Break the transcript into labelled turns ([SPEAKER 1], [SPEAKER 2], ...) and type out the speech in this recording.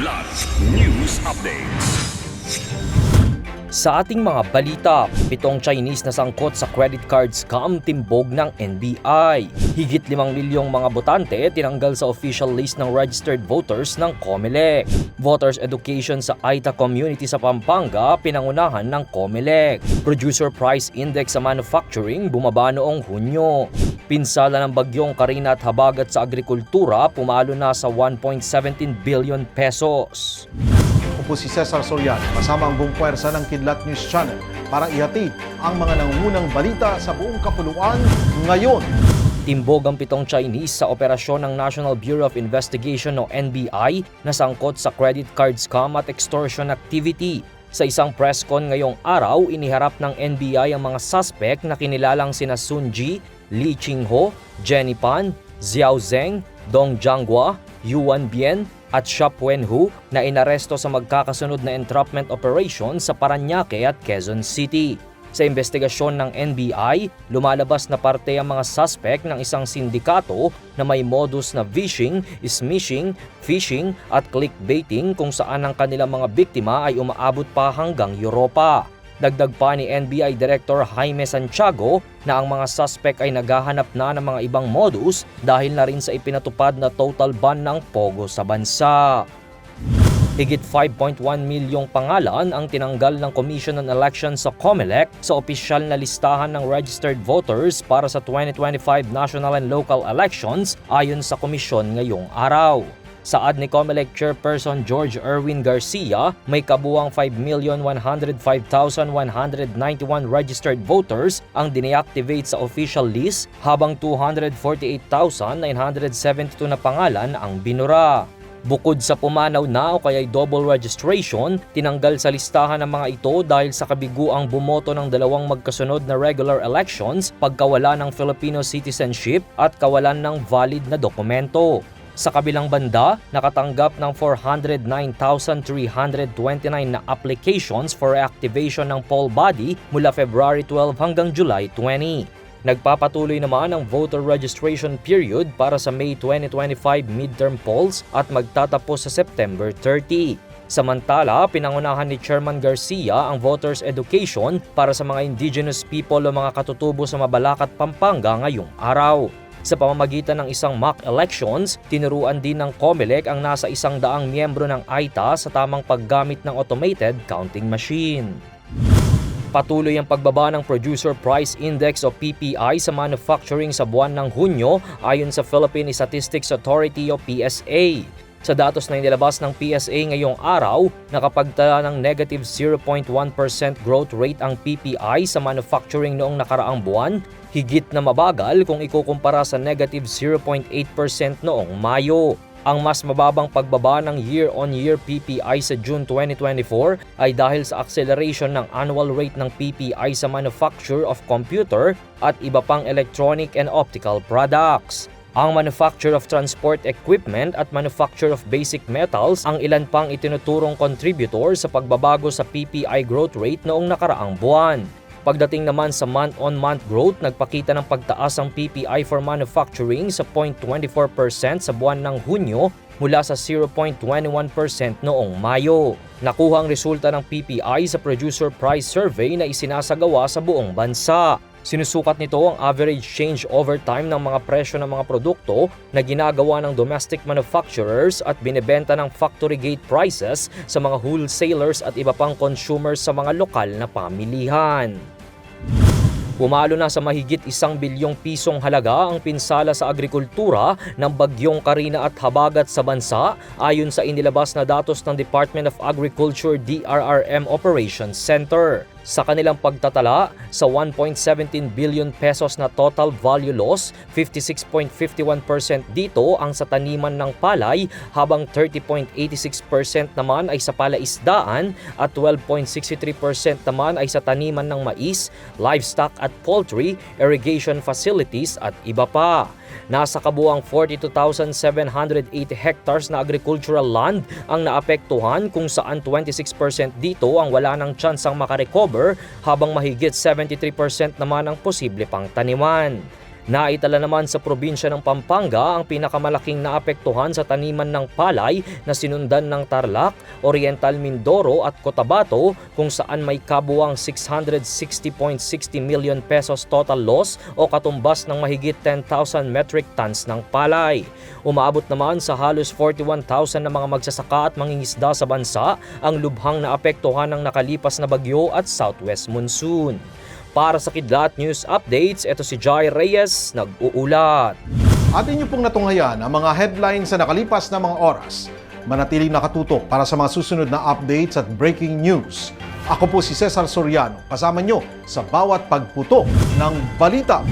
[SPEAKER 1] Kidlat News Updates.
[SPEAKER 2] Sa ating mga balita, pitong Chinese na sangkot sa credit card scam timbog ng NBI. Higit 5 milyong mga botante tinanggal sa official list ng registered voters ng COMELEC. Voters education sa Aita community sa Pampanga pinangunahan ng COMELEC. Producer Price Index sa manufacturing bumaba noong Hunyo. Pinsala ng bagyong Karina at Habagat sa agrikultura pumalo na sa 1.17 billion pesos.
[SPEAKER 3] Ako po si Cesar Soriano, kasama ang buong puwersa ng Kidlat News Channel para ihatid ang mga nangungunang balita sa buong kapuluan ngayon.
[SPEAKER 2] Timbog ang pitong Chinese sa operasyon ng National Bureau of Investigation o NBI na sangkot sa credit card scam at extortion activity. Sa isang press con ngayong araw, iniharap ng NBI ang mga suspect na kinilalang sina Sun Ji, Li Qingho, Jenny Pan, Xiao Zheng, Dong Jianghua, Yuan Bian at Xia Puenhu na inaresto sa magkakasunod na entrapment operation sa Paranaque at Quezon City. Sa investigasyon ng NBI, lumalabas na parte ang mga suspect ng isang sindikato na may modus na phishing, smishing, phishing at clickbaiting kung saan ang kanilang mga biktima ay umaabot pa hanggang Europa. Dagdag pa ni NBI Director Jaime Santiago na ang mga suspect ay naghahanap na ng mga ibang modus dahil na rin sa ipinatupad na total ban ng Pogo sa bansa. Higit 5.1 milyong pangalan ang tinanggal ng Commission on Elections sa COMELEC sa opisyal na listahan ng registered voters para sa 2025 national and local elections ayon sa komisyon ngayong araw. Saad ni COMELEC Chairperson George Erwin Garcia, may kabuang 5,105,191 registered voters ang dineactivate sa official list habang 248,972 na pangalan ang binura. Bukod sa pumanaw na o kaya'y double registration, tinanggal sa listahan ng mga ito dahil sa kabiguang bumoto ng dalawang magkasunod na regular elections, pagkawala ng Filipino citizenship at kawalan ng valid na dokumento. Sa kabilang banda, nakatanggap ng 409,329 na applications for reactivation ng poll body mula February 12 hanggang July 20. Nagpapatuloy naman ang voter registration period para sa May 2025 midterm polls at magtatapos sa September 30. Samantala, pinangunahan ni Chairman Garcia ang voters education para sa mga indigenous people o mga katutubo sa Mabalacat, Pampanga ngayong araw. Sa pamamagitan ng isang mock elections, tinuruan din ng COMELEC ang nasa isang daang miyembro ng AITA sa tamang paggamit ng automated counting machine. Patuloy ang pagbaba ng Producer Price Index o PPI sa manufacturing sa buwan ng Hunyo ayon sa Philippine Statistics Authority o PSA. Sa datos na inilabas ng PSA ngayong araw, nakapagtala ng negative 0.1% growth rate ang PPI sa manufacturing noong nakaraang buwan, higit na mabagal kung ikukumpara sa negative 0.8% noong Mayo. Ang mas mababang pagbaba ng year-on-year PPI sa June 2024 ay dahil sa acceleration ng annual rate ng PPI sa manufacture of computer at iba pang electronic and optical products. Ang manufacture of transport equipment at manufacture of basic metals ang ilan pang itinuturong contributor sa pagbabago sa PPI growth rate noong nakaraang buwan. Pagdating naman sa month-on-month growth, nagpakita ng pagtaas ang PPI for manufacturing sa 0.24% sa buwan ng Hunyo mula sa 0.21% noong Mayo. Nakuha ang resulta ng PPI sa Producer Price Survey na isinasagawa sa buong bansa. Sinusukat nito ang average change over time ng mga presyo ng mga produkto na ginagawa ng domestic manufacturers at binebenta ng factory gate prices sa mga wholesalers at iba pang consumers sa mga lokal na pamilihan. Pumalo na sa mahigit isang bilyong pisong halaga ang pinsala sa agrikultura ng bagyong Karina at Habagat sa bansa ayon sa inilabas na datos ng Department of Agriculture DRRM Operations Center. Sa kanilang pagtatala, sa 1.17 billion pesos na total value loss, 56.51% dito ang sa taniman ng palay habang 30.86% naman ay sa palaisdaan at 12.63% naman ay sa taniman ng mais, livestock at poultry, irrigation facilities at iba pa. Nasa kabuang 42,708 hectares na agricultural land ang naapektuhan kung saan 26% dito ang wala ng tsansang makarecover habang mahigit 73% naman ang posible pang taniman. Naitala naman sa probinsya ng Pampanga ang pinakamalaking naapektuhan sa taniman ng palay na sinundan ng Tarlac, Oriental Mindoro at Cotabato kung saan may kabuwang 660.60 million pesos total loss o katumbas ng mahigit 10,000 metric tons ng palay. Umaabot naman sa halos 41,000 na mga magsasaka at mangingisda sa bansa ang lubhang naapektuhan ng nakalipas na bagyo at southwest monsoon. Para sa Kidlat News Updates, ito si Jai Reyes, nag-uulat.
[SPEAKER 3] Atin niyo pong natunghayan ang mga headlines sa nakalipas na mga oras. Manatiling nakatutok para sa mga susunod na updates at breaking news. Ako po si Cesar Soriano, kasama nyo sa bawat pagputok ng balita.